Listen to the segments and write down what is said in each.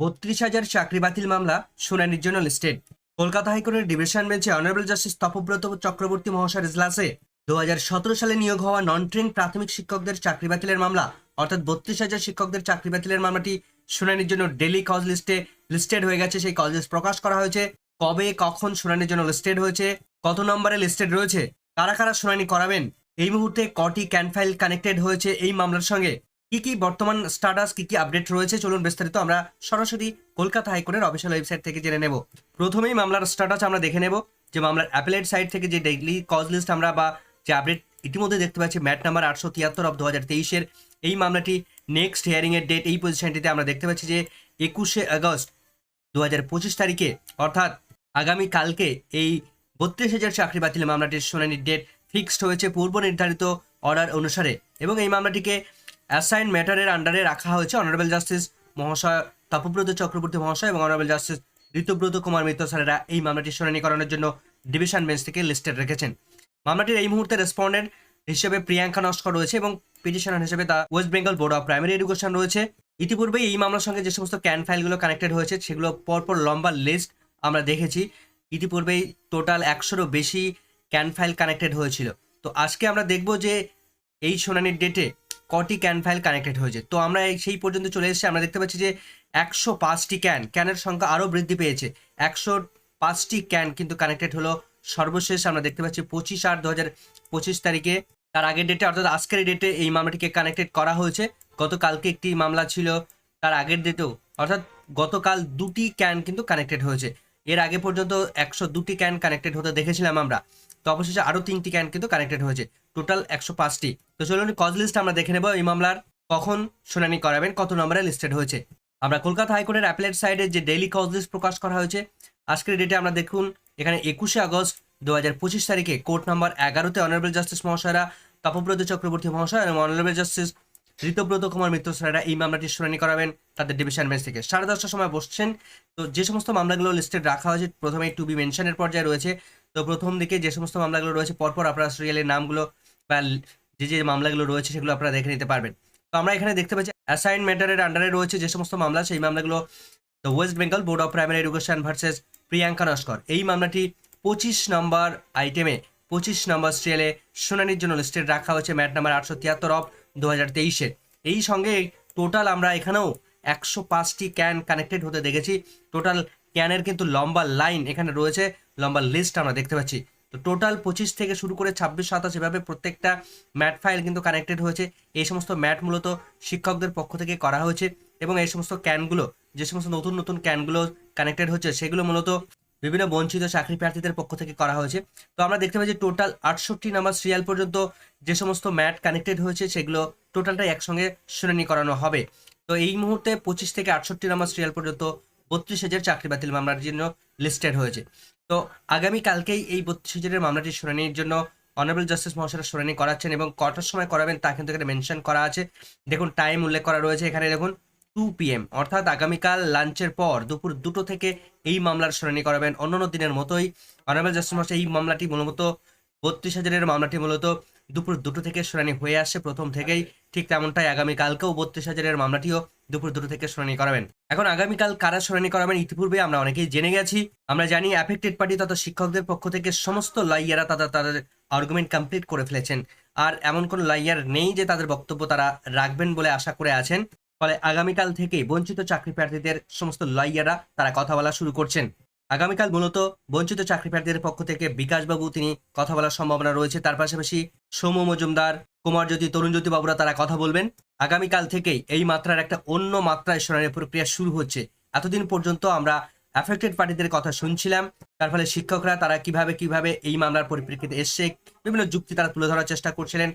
বত্রিশ হাজার চাকরি বাতিল মামলা, শুনানির জন্য লিস্টেড কলকাতা হাইকোর্টের ডিভিশন বেঞ্চে অনারেবল জাস্টিস তপব্রত চক্রবর্তী মহাশয়ের ইজলাসে দু সালে নিয়োগ হওয়া নন ট্রেন প্রাথমিক শিক্ষকদের চাকরি বাতিলের মামলা, অর্থাৎ বত্রিশ হাজার শিক্ষকদের চাকরি বাতিলের মামলাটি শুনানির জন্য ডেলি কজ লিস্টে লিস্টেড হয়ে গেছে, সেই কজ লিস্ট প্রকাশ করা হয়েছে। কবে, কখন শুনানির জন্য লিস্টেড হয়েছে, কত নম্বরে লিস্টেড রয়েছে, কারা কারা শুনানি করাবেন, এই মুহূর্তে কটি ক্যান ফাইল কানেক্টেড হয়েছে এই মামলার সঙ্গে। কি কি বর্তমান স্ট্যাটাস কি কি আপডেট রয়েছে? চলুন বিস্তারিত আমরা সরাসরি কলকাতা হাইকোর্টের অফিসিয়াল ওয়েবসাইট থেকে জেনে নেব। প্রথমেই মামলার স্টাটাস আমরা দেখে নেব যে মামলার অ্যাপেলেট সাইট থেকে যে ডেইলি কজ লিস্ট আমরা বা যে আপডেট ইতিমধ্যে দেখতে পাচ্ছি ম্যাট নাম্বার আটশো তিয়াত্তর অফ দু হাজার তেইশের, এই মামলাটি নেক্সট হিয়ারিংয়ের ডেট এই পজিশনটিতে আমরা দেখতে পাচ্ছি যে একুশে আগস্ট দু হাজার পঁচিশ তারিখে, অর্থাৎ আগামী কালকে এই বত্রিশ হাজার চাকরি বাতিল মামলাটির শুনানির ডেট ফিক্সড হয়েছে পূর্ব নির্ধারিত অর্ডার অনুসারে। এবং এই মামলাটিকে অ্যাসাইন ম্যাটারের আন্ডারে রাখা হয়েছে অনারেবল জাস্টিস মহাশয় তপব্রত চক্রবর্তী মহাশয় এবং অনারেবল জাস্টিস ঋতুব্রত কুমার মিত্র স্যারেরা এই মামলাটি শুনানি করানোর জন্য ডিভিশন বেঞ্চ থেকে লিস্টেড রেখেছেন। মামলাটির এই মুহূর্তে রেসপন্ডেন্ট হিসেবে প্রিয়াঙ্কা নস্কর রয়েছে এবং পিটিশনার হিসেবে তা West Bengal board of primary education রয়েছে। ইতিপূর্বে এই মামলার সঙ্গে যে সমস্ত ক্যান ফাইলগুলো কানেক্টেড হয়েছে, সেগুলো পরপর লম্বা লিস্ট আমরা দেখেছি। ইতিপূর্বেই টোটাল একশোরও বেশি ক্যান ফাইল কানেক্টেড হয়েছিল। তো আজকে আমরা দেখব যে এই শুনানির ডেটে কটি ক্যান ফাইল কানেক্টেড হয়েছে। তো আমরা সেই পর্যন্ত চলে এসেছি। আমরা দেখতে পাচ্ছি যে একশো পাঁচটি ক্যান ক্যানের সংখ্যা আরও বৃদ্ধি পেয়েছে। একশো পাঁচটি ক্যান কিন্তু কানেক্টেড হলো। সর্বশেষ আমরা দেখতে পাচ্ছি পঁচিশ আট দু হাজার তারিখে। তার আগের ডেটে অর্থাৎ আজকের ডেটে এই মামলাটিকে কানেক্টেড করা হয়েছে। গতকালকে একটি মামলা ছিল। তার আগের ডেটেও অর্থাৎ গতকাল দুটি ক্যান কিন্তু কানেক্টেড হয়েছে। এর আগে পর্যন্ত একশো দুটি ক্যান কানেক্টেড হতে দেখেছিলাম আমরা। তো অবশেষে আরও তিনটি ক্যান কিন্তু কানেক্টেড হয়েছে। টোটাল একশো পাঁচটি। তো চলুন কজ লিস্ট আমরা দেখে নেব। এই মামলার কখন শুনানি করাবেন, কত নম্বরে লিস্টেড হয়েছে। আমরা কলকাতা হাইকোর্টের অ্যাপেলেট সাইডে যে ডেইলি কজ লিস্ট প্রকাশ করা হয়েছে, আজকের ডেটে আমরা দেখুন, এখানে একুশে আগস্ট দু হাজার পঁচিশ তারিখে কোর্ট নাম্বার এগারোতে অনারেবল জাস্টিস মহাশয়রা, তপব্রত চক্রবর্তী মহাশয় এবং অনারেবল জাস্টিস ঋতব্রত কুমার মিত্র স্যারেরা এই মামলাটির শুনানি করাবেন তাদের ডিভিশন বেঞ্চ থেকে। সাড়ে দশটার সময় বসছেন, তো যে সমস্ত মামলাগুলো লিস্টেড রাখা হয়েছে, প্রথমে টু বি মেনশনের পর্যায়ে রয়েছে। তো প্রথম দিকে যে সমস্ত মামলাগুলো রয়েছে, পরপর আপনারা সিরিয়ালের নামগুলো বা যে যে মামলাগুলো রয়েছে সেগুলো আপনারা দেখে নিতে পারবেন। তো আমরা এখানে দেখতে পাচ্ছি অ্যাসাইন ম্যাটারের আন্ডারে রয়েছে যে সমস্ত মামলা, সেই মামলাগুলো the West Bengal board of primary education versus Priyanka Naskar এই মামলাটি পঁচিশ নম্বর আইটেমে পঁচিশ নম্বর সিরিয়ালে শুনানির জন্য লিস্টেড রাখা হয়েছে ম্যাট নাম্বার আটশো তিয়াত্তর অফ দু হাজার তেইশে। এই সঙ্গে টোটাল আমরা এখানেও একশো পাঁচটি ক্যান কানেক্টেড হতে দেখেছি। টোটাল ক্যানের কিন্তু লম্বা লাইন এখানে রয়েছে, লম্বা লিস্ট আমরা দেখতে পাচ্ছি। তো টোটাল পঁচিশ থেকে শুরু করে ছাব্বিশ, সাতাশ এভাবে প্রত্যেকটা ম্যাট ফাইল কিন্তু কানেক্টেড হয়েছে। এই সমস্ত ম্যাট মূলত শিক্ষকদের পক্ষ থেকে করা হয়েছে এবং এই সমস্ত ক্যানগুলো যে সমস্ত নতুন নতুন ক্যানগুলো কানেক্টেড হচ্ছে, সেগুলো মূলত বিভিন্ন বঞ্চিত চাকরি প্রার্থীদের পক্ষ থেকে করা হয়েছে। তো আমরা দেখতে পাই যে টোটাল আটষট্টি নাম্বার সিরিয়াল পর্যন্ত যে সমস্ত ম্যাট কানেক্টেড হয়েছে, সেগুলো টোটালটাই একসঙ্গে শুনানি করানো হবে। তো এই মুহূর্তে পঁচিশ থেকে আটষট্টি নাম্বার সিরিয়াল পর্যন্ত বত্রিশ হাজার চাকরি বাতিল মামলার জন্য লিস্টেড হয়েছে। তো আগামী কালকেই এই বত্রিশ হাজারের মামলাটি শুনানির জন্য অনারেবল জাস্টিস মহাশয়রা শুনানি করাচ্ছেন এবং কটার সময় করাবেন তা কিন্তু এখানে মেনশন করা আছে। দেখুন টাইম উল্লেখ করা রয়েছে এখানে, দেখুন টু পিএম অর্থাৎ আগামীকাল লাঞ্চের পর দুপুর দুটো থেকে এই মামলার শুনানি করাবেন। অন্যান্য দিনের মতোই অনারেবল জাস্টিস মহাশয় এই মামলাটি মূলত বত্রিশ হাজারের মামলাটি মূলত দুপুর দুটো থেকে শুনানি হয়ে আসছে প্রথম থেকেই ঠিক তেমনটাই আগামীকালকেও বত্রিশ হাজারের মামলাটিও দুপুর দুটো থেকে শুনানি করাবেন। এখন আগামীকাল কারা শুনানি করাবেন ইতিপূর্বে আমরা অনেকেই জেনে গেছি। আমরা জানি অ্যাফেক্টেড পার্টি তথা শিক্ষকদের পক্ষ থেকে সমস্ত লাইয়ারা তাদের তাদের আর্গুমেন্ট কমপ্লিট করে ফেলেছেন। আর এমন কোনো লাইয়ার নেই যে তাদের বক্তব্য তারা রাখবেন বলে আশা করে আছেন। ফলে আগামীকাল থেকেই বঞ্চিত চাকরি প্রার্থীদের সমস্ত লাইয়ারা তারা কথা বলা শুরু করছেন। আগামীকাল মূলত বঞ্চিত চাকরি প্রার্থীদের পক্ষ থেকে বিকাশবাবু তিনি কথা বলার সম্ভাবনা রয়েছে। তার পাশাপাশি সৌম্য মজুমদার, কুমার জ্যোতি, তরুণ জ্যোতি বাবুরা তারা কথা বলবেন। আগামীকাল থেকেই এই মাত্রার একটা অন্য মাত্রায় শুনানির প্রক্রিয়া শুরু হচ্ছে। এতদিন পর্যন্ত আমরা অ্যাফেক্টেড পার্টিদের কথা শুনছিলাম। তার ফলে শিক্ষকরা তারা কীভাবে কীভাবে এই মামলার পরিপ্রেক্ষিতে এসছে, বিভিন্ন যুক্তি তারা তুলে ধরার চেষ্টা করছিলেন।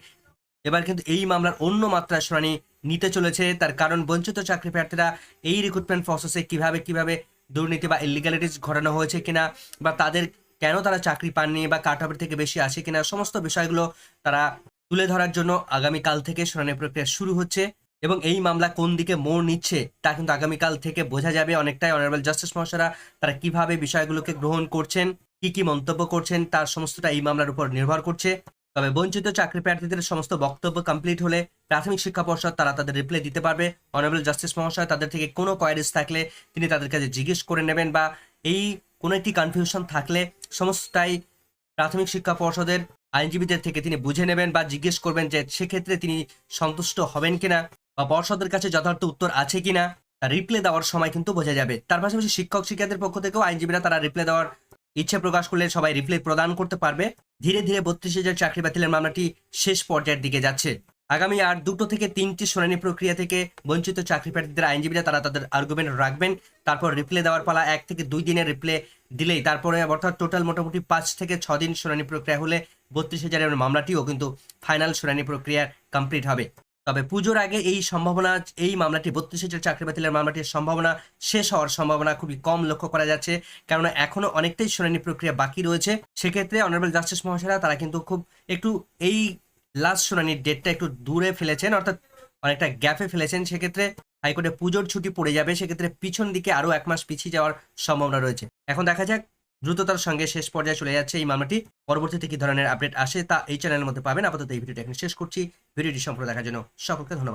এবার কিন্তু এই মামলার অন্য মাত্রায় শুনানি নিতে চলেছে। তার কারণ বঞ্চিত চাকরি প্রার্থীরা এই রিক্রুটমেন্ট প্রসেসে কীভাবে কীভাবে দুর্নীতি বা ইলিগালিটিস ঘটানো হয়েছে কিনা বা তাদের কেন তারা চাকরি পাননি বা কাট থেকে বেশি আসে কিনা, সমস্ত বিষয়গুলো তারা তুলে ধরার জন্য আগামীকাল থেকে শুনানি প্রক্রিয়া শুরু হচ্ছে এবং এই মামলা কোন দিকে মোড় নিচ্ছে তা কিন্তু আগামীকাল থেকে বোঝা যাবে অনেকটাই। অনারেবল জাস্টিস মহাশয়রা তারা কীভাবে বিষয়গুলোকে গ্রহণ করছেন, কি কি মন্তব্য করছেন, তার সমস্তটা এই মামলার উপর নির্ভর করছে। তবে বঞ্চিত চাকরি প্রার্থীদের সমস্ত বক্তব্য কমপ্লিট হলে প্রাথমিক শিক্ষা পর্ষদ তারা তাদের রিপ্লাই দিতে পারবে। অনারেবল জাস্টিস মহাশয় তাদের থেকে কোনো কোয়ারিজ থাকলে তিনি তাদের কাছে জিজ্ঞেস করে নেবেন বা এই কোনো একটি কনফিউশন থাকলে সমস্তটাই প্রাথমিক শিক্ষা পর্ষদের আইনজীবীদের থেকে তিনি বুঝে নেবেন বা জিজ্ঞেস করবেন যে সেক্ষেত্রে তিনি সন্তুষ্ট হবেন কিনা বা পর্ষদের কাছে যথার্থ উত্তর আছে কিনা। রিপ্লে দেওয়ার সময় কিন্তু বোঝা যাবে। তার পাশাপাশি শিক্ষক শিক্ষার্থীদের পক্ষ থেকেও আইনজীবীরা তারা রিপ্লে দেওয়ার ইচ্ছে প্রকাশ করলে সবাই রিপ্লে প্রদান করতে পারবে। ধীরে ধীরে বত্রিশ হাজার চাকরি বাতিলের মামলাটি শেষ পর্যায়ের দিকে যাচ্ছে। আগামী আর দুটো থেকে তিনটি শুনানি প্রক্রিয়া থেকে বঞ্চিত চাকরি প্রার্থীদের আইনজীবীরা তারা তাদের আর্গুমেন্ট রাখবেন। তারপর রিপ্লে দেওয়ার পালা এক থেকে দুই দিনের রিপ্লে দিলেই। তারপরে অর্থাৎ টোটাল মোটামুটি পাঁচ থেকে ছ দিন শুনানি প্রক্রিয়া হলে বত্রিশ হাজারের মামলাটিও কিন্তু ফাইনাল শুনানি প্রক্রিয়া কমপ্লিট হবে। তবে পুজোর আগে এই সম্ভাবনা, এই মামলাটি, বত্রিশ চাকরি বাতিলের মামলাটির সম্ভাবনা শেষ হওয়ার সম্ভাবনা খুবই কম লক্ষ্য করা যাচ্ছে। কেননা এখনও অনেকটাই শুনানি প্রক্রিয়া বাকি রয়েছে। সেক্ষেত্রে অনারেবল জাস্টিস মহাশয়রা তারা কিন্তু খুব একটু এই লাস্ট শুনানির ডেটটা একটু দূরে ফেলেছেন, অর্থাৎ অনেকটা গ্যাপে ফেলেছেন। সেক্ষেত্রে হাইকোর্টে পুজোর ছুটি পড়ে যাবে। সেক্ষেত্রে পিছন দিকে আরও এক মাস পিছিয়ে যাওয়ার সম্ভাবনা রয়েছে। এখন দেখা যাক দ্রুততার সঙ্গে শেষ পর্যায়ে চলে যাচ্ছে এই মামলাটি। পরবর্তীতে কি ধরনের আপডেট আসে তা এই চ্যানেলের মধ্যে পাবেন। আপাতত এই ভিডিওটি এখানে শেষ করছি। ভিডিওটি সম্পূর্ণ দেখার জন্য সকলকে ধন্যবাদ।